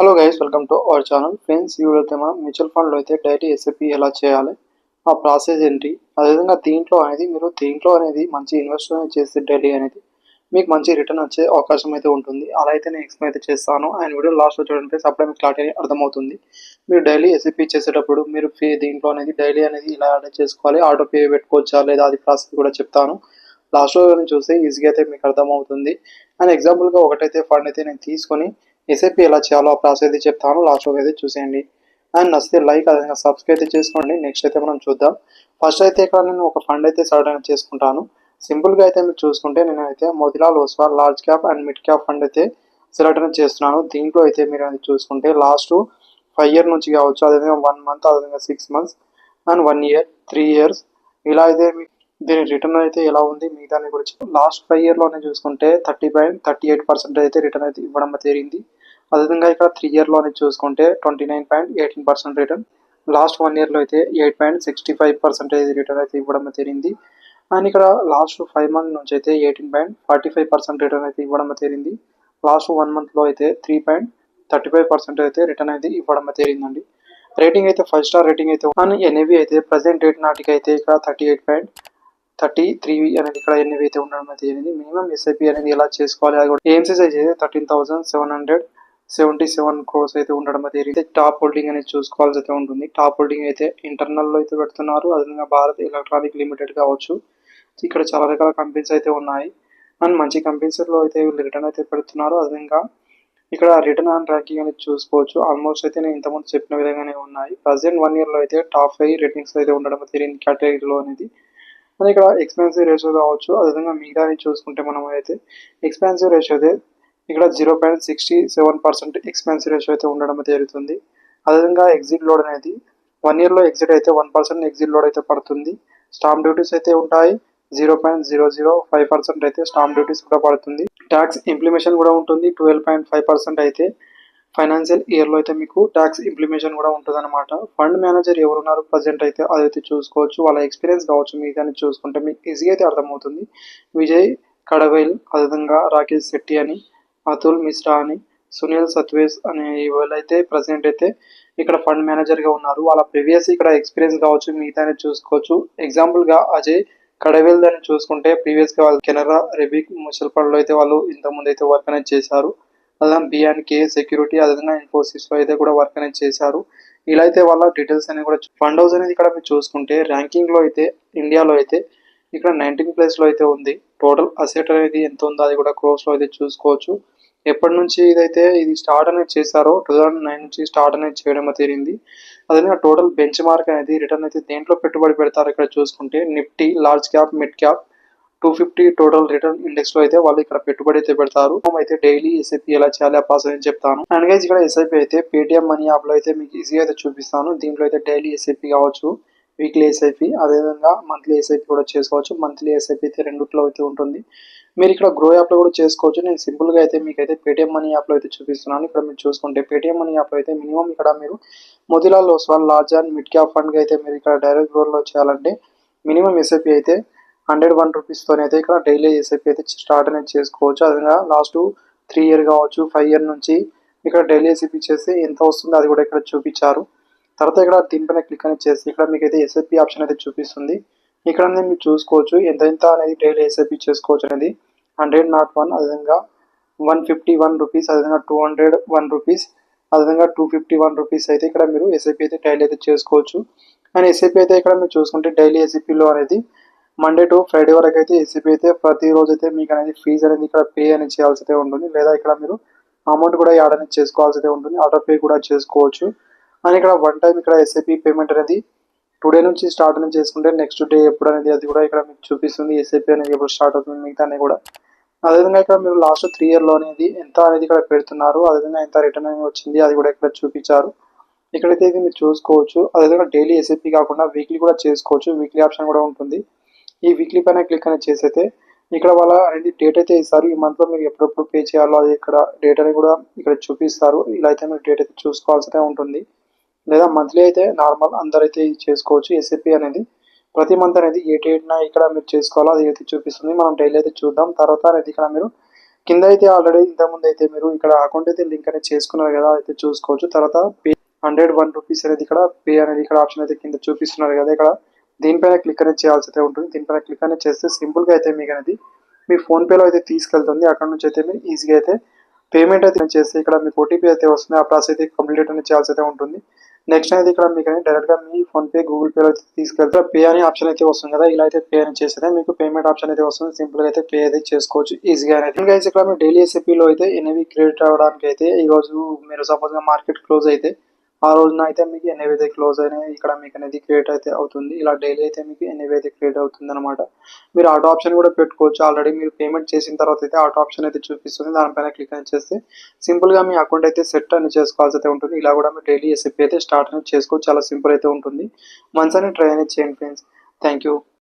Hello guys welcome to our channel friends ఈ video అయితే మనం మ్యూచువల్ ఫండ్లో అయితే డైలీ ఎస్ఐపి ఎలా చేయాలి ఆ ప్రాసెస్ ఏంటి అదేవిధంగా దీంట్లో అనేది మీరు దీంట్లో అనేది మంచి ఇన్వెస్ట్ చేస్తే డైలీ అనేది మీకు మంచి రిటర్న్ వచ్చే అవకాశం అయితే ఉంటుంది. అలా అయితే నేను ఎక్స్ప్లెయిన్ అయితే చేస్తాను. అండ్ వీడియో లాస్ట్లో చూడండి ఫ్రెండ్స్ అప్పుడే మీకు క్లారిటీ అర్థమవుతుంది. మీరు డైలీ ఎస్ఐపి చేసేటప్పుడు మీరు ఫీ దీంట్లో అనేది డైలీ అనేది ఇలా యాడ్ చేసుకోవాలి ఆటో పే పెట్టుకోవచ్చా లేదా అది ప్రాసెస్ కూడా చెప్తాను. లాస్ట్లో చూస్తే ఈజీగా అయితే మీకు అర్థమవుతుంది. అండ్ ఎగ్జాంపుల్గా ఒకటైతే ఫండ్ అయితే నేను తీసుకొని ఎస్ఐపి ఎలా చేయాలో ఆ ప్రాసెస్ అయితే చెప్తాను. లాస్ట్ వరకు అయితే చూసేయండి. అండ్ నచ్చితే లైక్ అదేవిధంగా సబ్స్క్రైబ్ అయితే చేసుకోండి. నెక్స్ట్ అయితే మనం చూద్దాం. ఫస్ట్ అయితే ఇక్కడ నేను ఒక ఫండ్ అయితే సడన్ చేసుకుంటాను. సింపుల్గా అయితే మీరు చూసుకుంటే నేను అయితే Motilal Oswal large cap and mid cap fund అయితే సెలెక్ట్ అనేది చేస్తున్నాను. దీంట్లో అయితే మీరు అది చూసుకుంటే లాస్ట్ ఫైవ్ ఇయర్ నుంచి కావచ్చు అదేవిధంగా వన్ మంత్ అదేవిధంగా six months and one year three years. ఇలా అయితే మీకు దీని రిటర్న్ అయితే ఎలా ఉంది మిగతాని గురించి లాస్ట్ ఫైవ్ ఇయర్లోనే చూసుకుంటే thirty point thirty eight percent అయితే రిటర్న్ అయితే ఇవ్వడం జరిగింది. అదేవిధంగా ఇక్కడ త్రీ ఇయర్లోనే చూసుకుంటే twenty nine point eighteen percent return last one ఇయర్లో అయితే eight point sixty five percentage return అయితే ఇవ్వడం జరిగింది. అండ్ ఇక్కడ లాస్ట్ ఫైవ్ మంత్ నుంచి అయితే eighteen point forty five percent return అయితే ఇవ్వడం జరిగింది. లాస్ట్ వన్ మంత్లో అయితే three point thirty five percent అయితే రిటర్న్ అయితే ఇవ్వడం జరిగిందండి. రేటింగ్ అయితే ఫైవ్ స్టార్ రేటింగ్ అయితే అండ్ ఎన్ఏవి అయితే ప్రజెంట్ డేట్ నాటికి అయితే ఇక్కడ thirty eight point thirty three అనేది ఇక్కడ ఎన్ఏవి అయితే ఉండడం అయితే జరిగింది మినిమం ఎస్ఐపి అనేది ఎలా చేసుకోవాలి? అది కూడా ఏఎంసీ సైజ్ అయితే thirteen thousand seven hundred seventy seven crores అయితే ఉండడం అయితే జరిగింది టాప్ హోల్డింగ్ అనేది చూసుకోవాల్సి అయితే ఉంటుంది. టాప్ హోల్డింగ్ అయితే ఇంటర్నల్లో అయితే పెడుతున్నారు. అదేవిధంగా భారత్ ఎలక్ట్రానిక్ లిమిటెడ్ కావచ్చు. ఇక్కడ చాలా రకాల కంపెనీస్ అయితే ఉన్నాయి. అండ్ మంచి కంపెనీస్లో అయితే వీళ్ళు రిటర్న్ అయితే పెడుతున్నారు. అదేవిధంగా ఇక్కడ రిటర్న్ ఆన్ ర్యాంకింగ్ అనేది చూసుకోవచ్చు. ఆల్మోస్ట్ అయితే నేను ఇంతకుముందు చెప్పిన విధంగానే ఉన్నాయి. ప్రజెంట్ వన్ ఇయర్లో అయితే టాప్ ఫైవ్ రేటింగ్స్ అయితే ఉండడం జరిగింది కేటగిరీలో అనేది అండ్ ఇక్కడ ఎక్స్పెన్సివ్ రేషియో కావచ్చు అదేవిధంగా మిగతా చూసుకుంటే మనం అయితే ఎక్స్పెన్సివ్ రేషియో అయితే ఇక్కడ zero point sixty seven percent expensive ratio అయితే ఉండడం జరుగుతుంది. అదేవిధంగా ఎగ్జిట్ లోడ్ అనేది వన్ ఇయర్లో ఎగ్జిట్ అయితే వన్ పర్సెంట్ ఎగ్జిట్ లోడ్ అయితే పడుతుంది. స్టాంప్ డ్యూటీస్ అయితే ఉంటాయి zero point zero zero five percent అయితే స్టాంప్ డ్యూటీస్ కూడా పడుతుంది. ట్యాక్స్ ఇంప్లిమేషన్ కూడా ఉంటుంది ట్వెల్వ్ పాయింట్ ఫైవ్ పర్సెంట్ అయితే ఫైనాన్షియల్ ఇయర్లో అయితే మీకు ట్యాక్స్ ఇంప్లిమేషన్ కూడా ఉంటుంది అనమాట ఫండ్ మేనేజర్ ఎవరున్నారు ప్రజెంట్ అయితే అదైతే చూసుకోవచ్చు. వాళ్ళ ఎక్స్పీరియన్స్ కావచ్చు మిగతాని చూసుకుంటే మీకు ఈజీగా అయితే అర్థమవుతుంది. విజయ్ కడవైల్ అదేవిధంగా రాకేష్ శెట్టి అని అతుల్ మిశ్రా అని సునీల్ సత్వేస్ అనే అయితే ప్రజెంట్ అయితే ఇక్కడ ఫండ్ మేనేజర్గా ఉన్నారు. వాళ్ళ ప్రీవియస్ ఇక్కడ ఎక్స్పీరియన్స్ కావచ్చు మిగతానే చూసుకోవచ్చు. ఎగ్జాంపుల్గా అజయ్ కడవేల్ దాన్ని చూసుకుంటే ప్రీవియస్గా వాళ్ళు కెనరా రెబిక్ మ్యూచువల్ ఫండ్లో అయితే వాళ్ళు ఇంతకుముందు అయితే వర్క్ అనేది చేశారు. అలా బిఎన్కే సెక్యూరిటీ అదేవిధంగా ఇన్ఫోసిస్లో అయితే కూడా వర్క్ అనేది చేశారు. ఇలా అయితే వాళ్ళ డీటెయిల్స్ అనేవి కూడా ఫండ్ హౌస్ అనేది ఇక్కడ మీరు చూసుకుంటే ర్యాంకింగ్లో అయితే ఇండియాలో అయితే ఇక్కడ నైన్టీన్ ప్లేస్లో అయితే ఉంది. టోటల్ అసెట్ అనేది ఎంత ఉందో అది కూడా క్రోస్లో అయితే చూసుకోవచ్చు. ఎప్పటి నుంచి ఇదైతే ఇది స్టార్ట్ అనేది చేశారో టూ థౌసండ్ నైన్ నుంచి స్టార్ట్ అనేది చేయడం తీరింది అదేవిధంగా టోటల్ బెంచ్ మార్క్ అనేది రిటర్న్ అయితే దేంట్లో పెట్టుబడి పెడతారు ఇక్కడ చూసుకుంటే Nifty large cap mid cap two fifty total return ఇండెక్స్లో అయితే వాళ్ళు ఇక్కడ పెట్టుబడి అయితే పెడతారు. అయితే డైలీ ఎస్ఐపి ఎలా చేయాలి ఆ పాస్ అని చెప్తాను. అండ్ గైజ్ ఇక్కడ ఎస్ఐపి అయితే పేటిఎం మనీ యాప్లో అయితే మీకు ఈజీగా అయితే చూపిస్తాను. దీంట్లో అయితే డైలీ ఎస్ఐపి కావచ్చు వీక్లీ ఎస్ఐపి అదేవిధంగా మంత్లీ ఎస్ఐపి కూడా చేసుకోవచ్చు. మంత్లీ ఎస్ఐపి అయితే రెండుట్లో అయితే ఉంటుంది. మీరు ఇక్కడ గ్రో యాప్లో కూడా చేసుకోవచ్చు. నేను సింపుల్గా అయితే మీకు అయితే పేటిఎం మనీ యాప్లో అయితే చూపిస్తున్నాను. ఇక్కడ మీరు చూసుకుంటే పేటిఎం మనీ యాప్లో అయితే మినిమం ఇక్కడ మీరు Motilal Oswal large and mid cap fund అయితే మీరు ఇక్కడ డైరెక్ట్ గ్రో లో చేయాలంటే మినిమం ఎస్ఐపి అయితే హండ్రెడ్ వన్ రూపీస్తో అయితే ఇక్కడ డైలీ ఏసీపీ అయితే స్టార్ట్ అనేది చేసుకోవచ్చు. అదేవిధంగా లాస్ట్ త్రీ ఇయర్ కావచ్చు ఫైవ్ ఇయర్ నుంచి ఇక్కడ డైలీ ఏసీపీ చేస్తే ఎంత వస్తుందో అది కూడా ఇక్కడ చూపించారు. తర్వాత ఇక్కడ దీనిపైన క్లిక్ అనేది చేసి ఇక్కడ మీకు అయితే ఎస్ఐపి ఆప్షన్ అయితే చూపిస్తుంది. ఇక్కడ అనేది మీరు చూసుకోవచ్చు ఎంత ఎంత అనేది డైలీ ఎస్ఐపి చేసుకోవచ్చు అనేది. హండ్రెడ్ నాట్ వన్ అదేవిధంగా వన్ ఫిఫ్టీ వన్ రూపీస్ అదేవిధంగా టూ హండ్రెడ్ వన్ రూపీస్ అదేవిధంగా టూ ఫిఫ్టీ వన్ రూపీస్ అయితే ఇక్కడ మీరు ఎస్ఐపి అయితే డైలీ అయితే చేసుకోవచ్చు. అండ్ ఎస్ఐపి అయితే ఇక్కడ మీరు చూసుకుంటే డైలీ ఎస్ఐపిలో అనేది మండే టు ఫ్రైడే వరకు అయితే ఏసీపీ అయితే ప్రతిరోజు అయితే మీకు అనేది ఫీజు అనేది ఇక్కడ పే అనేది చేయాల్సి అయితే ఉంటుంది. లేదా ఇక్కడ మీరు అమౌంట్ కూడా యాడ్ అనేది చేసుకోవాల్సి అయితే ఉంటుంది. ఆటో పే కూడా చేసుకోవచ్చు. అండ్ ఇక్కడ వన్ టైం ఇక్కడ ఎస్ఐపి పేమెంట్ అనేది టుడే నుంచి స్టార్ట్ అనేది చేసుకుంటే నెక్స్ట్ డే ఎప్పుడు అనేది అది కూడా ఇక్కడ మీకు చూపిస్తుంది. ఎస్ఐపి అనేది ఎప్పుడు స్టార్ట్ అవుతుంది మిగతా అనేది కూడా. అదేవిధంగా ఇక్కడ మీరు లాస్ట్ త్రీ ఇయర్లో అనేది ఎంత అనేది ఇక్కడ పెడుతున్నారు అదేవిధంగా ఎంత రిటర్న్ అనేది వచ్చింది అది కూడా ఇక్కడ చూపించారు. ఇక్కడైతే ఇది మీరు చూసుకోవచ్చు. అదేవిధంగా డైలీ ఎస్ఐపి కాకుండా వీక్లీ కూడా చేసుకోవచ్చు. వీక్లీ ఆప్షన్ కూడా ఉంటుంది. ఈ వీక్లీ పైన క్లిక్ అనేది చేసైతే ఇక్కడ వాళ్ళ అనేది డేట్ అయితే ఇస్తారు. ఈ మంత్లో మీరు ఎప్పుడెప్పుడు పే చేయాలో అది ఇక్కడ డేట్ అని కూడా ఇక్కడ చూపిస్తారు. ఇలా అయితే మీరు డేట్ అయితే చూసుకోవాల్సి ఉంటుంది. లేదా మంత్లీ అయితే నార్మల్ అందరైతే చేసుకోవచ్చు. ఎస్ఏపి అనేది ప్రతి మంత్ అనేది ఏ డేట్న ఇక్కడ మీరు చేసుకోవాలో అది అయితే చూపిస్తుంది. మనం డైలీ అయితే చూద్దాం. తర్వాత అనేది ఇక్కడ మీరు కింద అయితే ఆల్రెడీ ఇంతకుముందు అయితే మీరు ఇక్కడ అకౌంట్ అయితే లింక్ అనేది చేసుకున్నారు కదా అయితే చూసుకోవచ్చు. తర్వాత పే హండ్రెడ్ వన్ రూపీస్ అనేది ఇక్కడ పే అనేది ఇక్కడ ఆప్షన్ అయితే కింద చూపిస్తున్నారు కదా ఇక్కడ దీనిపైన క్లిక్ అనేది చేయాల్సి అయితే ఉంటుంది దీనిపైన క్లిక్ అనేది చేస్తే సింపుల్గా అయితే మీకు అనేది మీ ఫోన్పేలో అయితే తీసుకెళ్తుంది. అక్కడ నుంచి అయితే మీరు ఈజీగా అయితే పేమెంట్ అయితే చేస్తే ఇక్కడ మీకు ఓటీపీ అయితే వస్తుంది. ఆ ప్రాసెస్ అయితే కంప్లీట్ అనేది చేయాల్సి అయితే ఉంటుంది. నెక్స్ట్ అనేది ఇక్కడ మీకు డైరెక్ట్గా మీ ఫోన్పే గూగుల్ పేలో అయితే తీసుకెళ్తే పే అనే ఆప్షన్ అయితే వస్తుంది కదా. ఇలా అయితే పే అని చేస్తే మీకు పేమెంట్ ఆప్షన్ అయితే వస్తుంది. సింపుల్గా అయితే పే అయితే చేసుకోవచ్చు. ఈజీగా అనేది. ఇంకా ఇక్కడ మీరు డైలీ ఎస్ఎపీలో అయితే ఎన్ఏవి క్రెడిట్ అవ్వడానికి అయితే ఈరోజు మీరు సపోజ్గా మార్కెట్ క్లోజ్ అయితే ఆ రోజున అయితే మీకు ఎన్ఏవి అయితే క్లోజ్ అయినాయి ఇక్కడ మీకు అనేది క్రియేట్ అయితే అవుతుంది. ఇలా డైలీ అయితే మీకు ఎన్ఏవి అయితే క్రియేట్ అవుతుంది అనమాట మీరు ఆటో ఆప్షన్ కూడా పెట్టుకోవచ్చు. ఆల్రెడీ మీరు పేమెంట్ చేసిన తర్వాత అయితే ఆటో ఆప్షన్ అయితే చూపిస్తుంది. దానిపైన క్లిక్ అని చేస్తే సింపుల్గా మీ అకౌంట్ అయితే సెట్ అని చేసుకోవాల్సి అయితే ఉంటుంది. ఇలా కూడా మీరు డైలీ ఎస్ఎపీ అయితే స్టార్ట్ అనేది చేసుకోవచ్చు. చాలా సింపుల్ అయితే ఉంటుంది. మంచి అని ట్రై అనేది చేయండి ఫ్రెండ్స్ థ్యాంక్ యూ